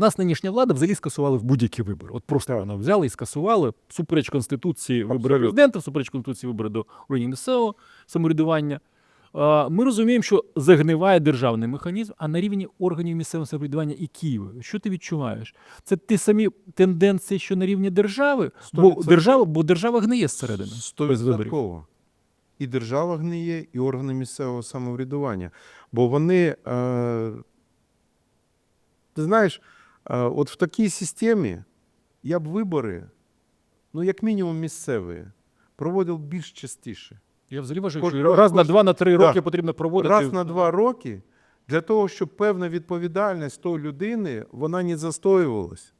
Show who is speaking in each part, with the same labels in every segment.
Speaker 1: нас нинішня влада взагалі скасували в будь-які вибори. От просто вона взяли і скасували супереч конституції вибори
Speaker 2: Абсолютно.
Speaker 1: президента, супереч конституції вибори до органів місцевого самоврядування. Ми розуміємо, що загниває державний механізм, а на рівні органів місцевого самоврядування і Києва. Що ти відчуваєш? Це ті самі тенденції, що на рівні держави, бо
Speaker 2: 100%.
Speaker 1: держава, бо держава гниє зсередини.
Speaker 2: Стовідсотково. І держава гниє, і органи місцевого самоврядування. Бо вони, е, ти знаєш, от в такій системі я б вибори, ну, як мінімум, місцеві, проводив більш частіше.
Speaker 1: Я взагалі вважаю,
Speaker 2: Кож-
Speaker 1: що раз на два на три
Speaker 2: Да.
Speaker 1: роки потрібно проводити.
Speaker 2: Раз на два роки для того, щоб певна відповідальність тої людини вона не застоювалась.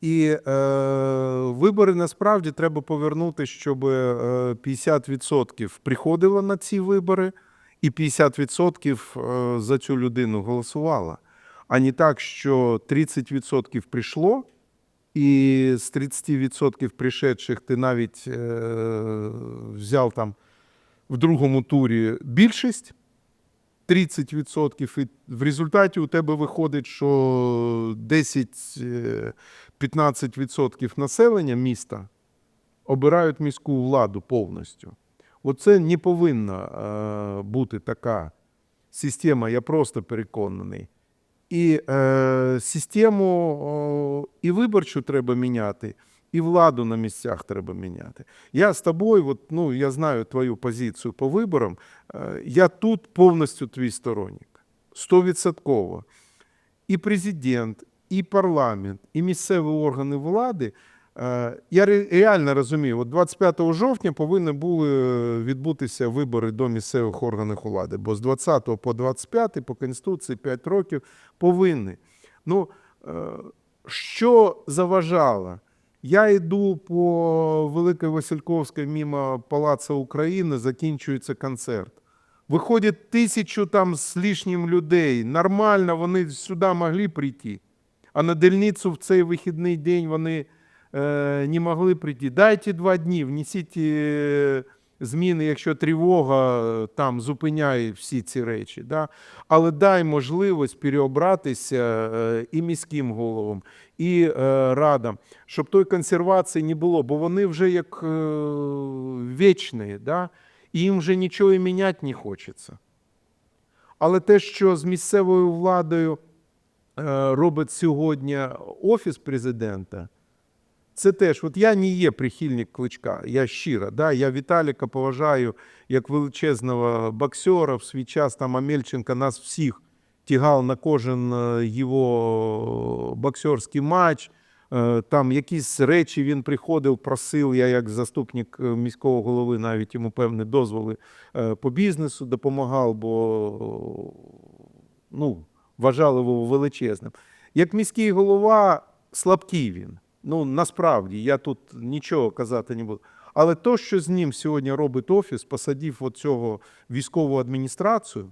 Speaker 2: І е, вибори насправді треба повернути, щоб е, 50% приходило на ці вибори, і 50% е, за цю людину голосувало. А не так, що 30% прийшло, і з 30% пришедших ти навіть е, взяв там в другому турі більшість. 30%, і в результаті у тебе виходить, що 10-15% населення міста обирають міську владу повністю. Оце не повинна е, бути така система, я просто переконаний. І е, систему е, і виборчу треба міняти, і владу на місцях треба міняти. Я з тобою, от, ну, я знаю твою позицію по виборам. Е, Я тут повністю твій сторонник. Стовідсотково. І президент, і парламент, і місцеві органи влади. Е, Я реально розумію, от 25 жовтня повинні були е, відбутися вибори до місцевих органів влади, бо з 20 по 25 по Конституції 5 років повинні. Ну, е, що заважало? Я йду по Великій Васильковській мимо Палацу України, закінчується концерт. Виходить тисячу там з лишнім людей. Нормально, вони сюди могли прийти. А на дільницю в цей вихідний день вони не могли прийти. Дайте два дні, внесіть е, зміни, якщо тривога е, там зупиняє всі ці речі. Да? Але дай можливість переобратися е, і міським головам, і е, радам, щоб той консервації не було, бо вони вже як е, вічні, да? і їм вже нічого і міняти не хочеться. Але те, що з місцевою владою е, робить сьогодні офіс президента, це теж, от я не є прихильник кличка, я щиро. Да? Я Віталіка поважаю як величезного боксера. В свій час там Амельченко нас всіх тягав на кожен е, його боксерський матч. Е, Там якісь речі він приходив, просив. Я, як заступник е, міського голови, навіть йому певні дозволи по бізнесу допомагав, бо ну, вважали його величезним. Як міський голова, слабкий він. Ну, насправді, я тут нічого казати не буду. Але то, що з ним сьогодні робить офіс, посадив оцього військову адміністрацію,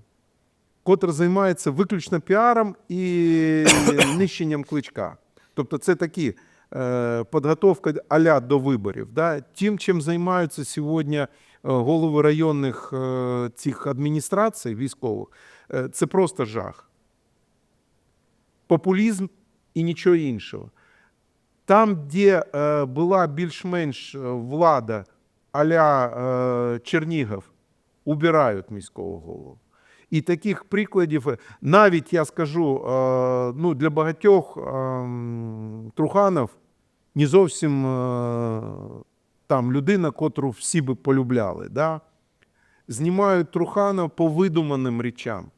Speaker 2: котра займається виключно піаром і нищенням кличка. Тобто це такі е, підготовка аля до виборів. Да? Тим, чим займаються сьогодні е, голови районних е, цих адміністрацій військових, е, це просто жах. Популізм і нічого іншого. Там, де е, була більш-менш е, влада аля е, Чернігов, убирають міського голову. І таких прикладів, навіть я скажу, ну, для багатьох Труханов не зовсім там людина, котру всі би полюбляли. Да? Знімають Труханов по видуманим речам.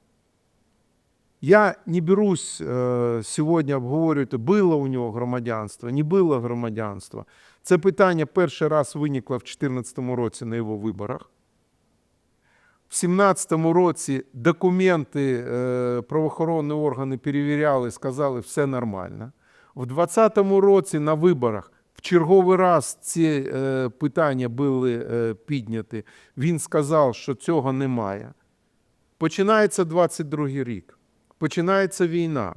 Speaker 2: Я не берусь е, сьогодні обговорювати, було у нього громадянство, не було громадянства. Це питання перший раз виникло в 2014 році на його виборах. В 2017 році документи е, правоохоронні органи перевіряли, сказали, все нормально. В 2020 році на виборах в черговий раз ці е, питання були підняті. Він сказав, що цього немає. Починається 22 рік. Починається війна.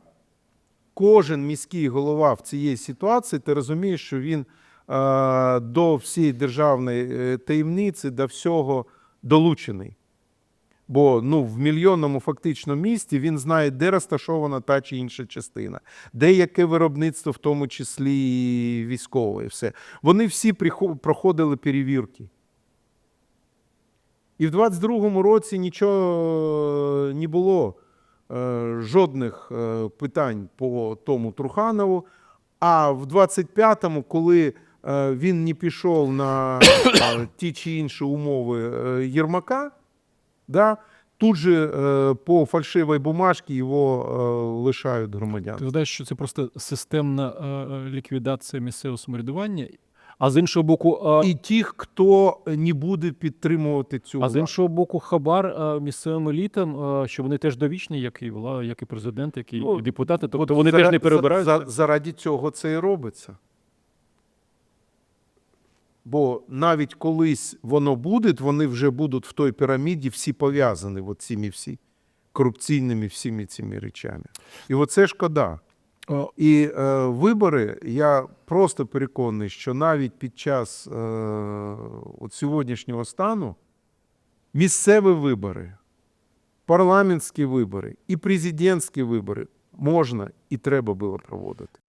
Speaker 2: Кожен міський голова в цій ситуації, ти розумієш, що він е, до всієї державної е, таємниці, до всього долучений. Бо ну, в мільйонному фактично місті він знає, де розташована та чи інша частина, де яке виробництво, в тому числі військове. Все. Вони всі проходили перевірки. І в 22-му році нічого е, не було, жодних е, питань по тому Труханову. А в 25-му, коли е, він не пішов на е, ті чи інші умови е, Єрмака, да, тут же е, по фальшивій бумажці його е, лишають громадян.
Speaker 1: Ти знаєш, що це просто системна е, е, ліквідація місцевого самоврядування, а з іншого боку, е,
Speaker 2: І тих, хто не буде підтримувати цю
Speaker 1: а з іншого боку, хабар е, місцевим елітам, е, що вони теж довічні, як і вла, як і президент, як і
Speaker 2: Ну,
Speaker 1: депутати. Тобто
Speaker 2: От
Speaker 1: вони
Speaker 2: зара-
Speaker 1: теж не перебираються.
Speaker 2: за- заради цього це і робиться. Бо навіть колись воно буде, вони вже будуть в той піраміді всі пов'язані от цими всі корупційними всіми цими речами. І оце шкода.
Speaker 1: О,
Speaker 2: І е, вибори, я просто переконаний, що навіть під час е, от сьогоднішнього стану місцеві вибори, парламентські вибори і президентські вибори можна і треба було проводити.